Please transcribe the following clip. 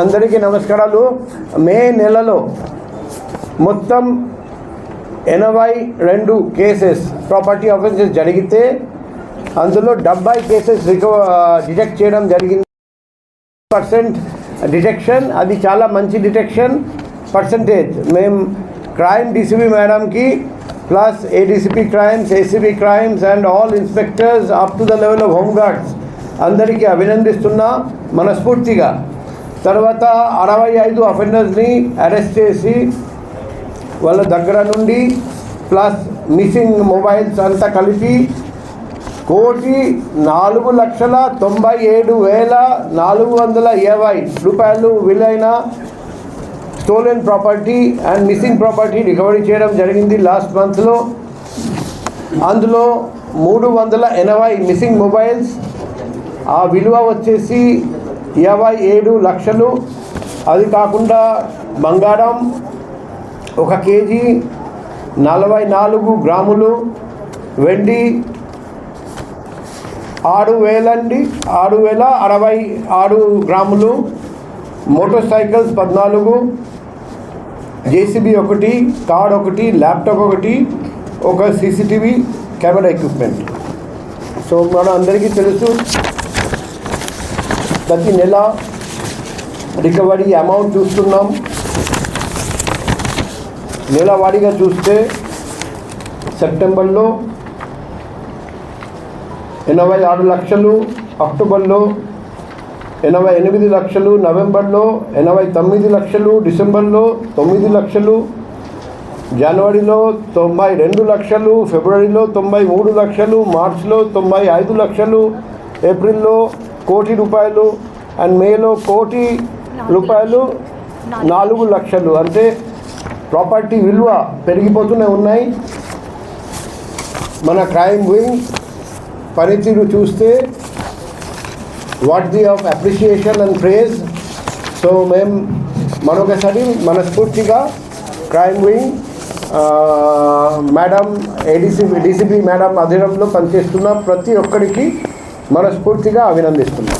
అందరికీ నమస్కారాలు. మే నెలలో మొత్తం ఎనభై రెండు కేసెస్ ప్రాపర్టీ ఆఫెన్సెస్ జరిగితే అందులో డెబ్బై కేసెస్ రికవ డిటెక్ట్ చేయడం జరిగింది. పర్సెంట్ డిటెక్షన్ అది చాలా మంచి డిటెక్షన్ పర్సంటేజ్. మేము క్రైమ్ డీసీపీ మేడంకి plus ADCP crimes ACB crimes and all inspectors up to the level of home guards అందరికీ అభినందిస్తున్నా. మనస్ఫూర్తిగా. తర్వాత అరవై ఐదు అఫెండర్స్ని అరెస్ట్ చేసి వాళ్ళ దగ్గర నుండి ప్లస్ మిస్సింగ్ మొబైల్స్ అంతా కలిపి కోటి నాలుగు లక్షల తొంభై ఏడు వేల నాలుగు వందల ఇరవై రూపాయలు విలైన stolen property and missing property recovery చేయడం జరిగింది లాస్ట్ మంత్లో. అందులో మూడు వందల ఎనభై మిస్సింగ్ మొబైల్స్ ఆ విలువ వచ్చేసి ఇరవై ఏడు లక్షలు. అది కాకుండా బంగారం ఒక కేజీ నలభై నాలుగు గ్రాములు. వెండి ఆరు వేలండి ఆరు వేల అరవై ఆరు గ్రాములు. మోటార్ సైకిల్స్ పద్నాలుగు. జేసీబీ ఒకటి కార్ ఒకటి ల్యాప్టాప్ ఒకటి ఒక సీసీటీవీ కెమెరా ఎక్విప్మెంట్. సో మన అందరికీ తెలుసు ప్రతి నెల రికవరీ అమౌంట్ చూస్తున్నాం. నెలవారీగా చూస్తే సెప్టెంబర్లో ఎనభై ఆరు లక్షలు అక్టోబర్లో ఎనభై ఎనిమిది లక్షలు నవంబర్లో ఎనభై తొమ్మిది లక్షలు డిసెంబర్లో తొమ్మిది లక్షలు జనవరిలో తొంభై రెండు లక్షలు ఫిబ్రవరిలో తొంభై మూడు లక్షలు మార్చిలో తొంభై ఐదు లక్షలు ఏప్రిల్లో కోటి రూపాయలు అండ్ మేలో కోటి రూపాయలు నాలుగు లక్షలు. అంటే ప్రాపర్టీ విలువ పెరిగిపోతూనే ఉన్నాయి. మన క్రైమ్ వింగ్ పనితీరు చూస్తే what the of appreciation and praise so మేము మరొకసారి మనస్ఫూర్తిగా crime wing madam ADC DCP madam అధీనంలో పనిచేస్తున్న ప్రతి ఒక్కరికి మనస్ఫూర్తిగా అభినందిస్తున్నాం.